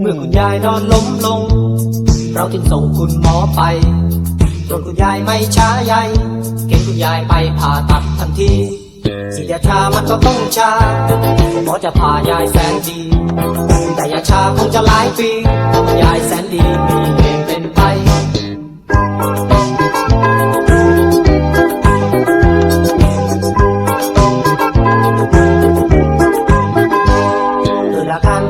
เมื่อคุณยายนอนล้มลง เราจึงส่งคุณหมอไปตรวจคุณยายไม่ช้าใยเก็บคุณยายไปผ่าตัดทันทีฉียาชามันก็ต้องชาหมอจะผ่ายายแสนดี แต่ยาชาคงจะหลายปี ยายแสนดีมี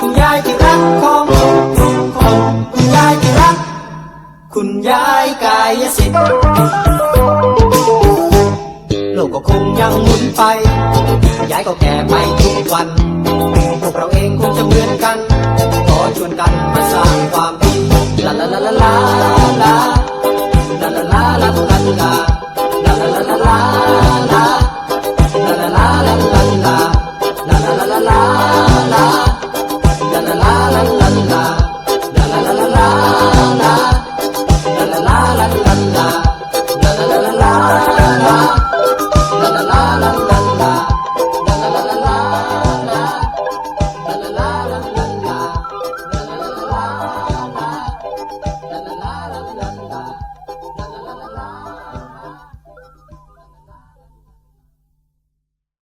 คุณยายที่รักของทุกคนคุณยายที่รัก คุณยายกายสิทธิ์โลกก็คงยังหมุนไป ยายก็แก่ไปทุกวัน พวกเราเองคงจะเหมือนกัน ขอชวนกันมาสร้างความดีลาลาลาลาลาลา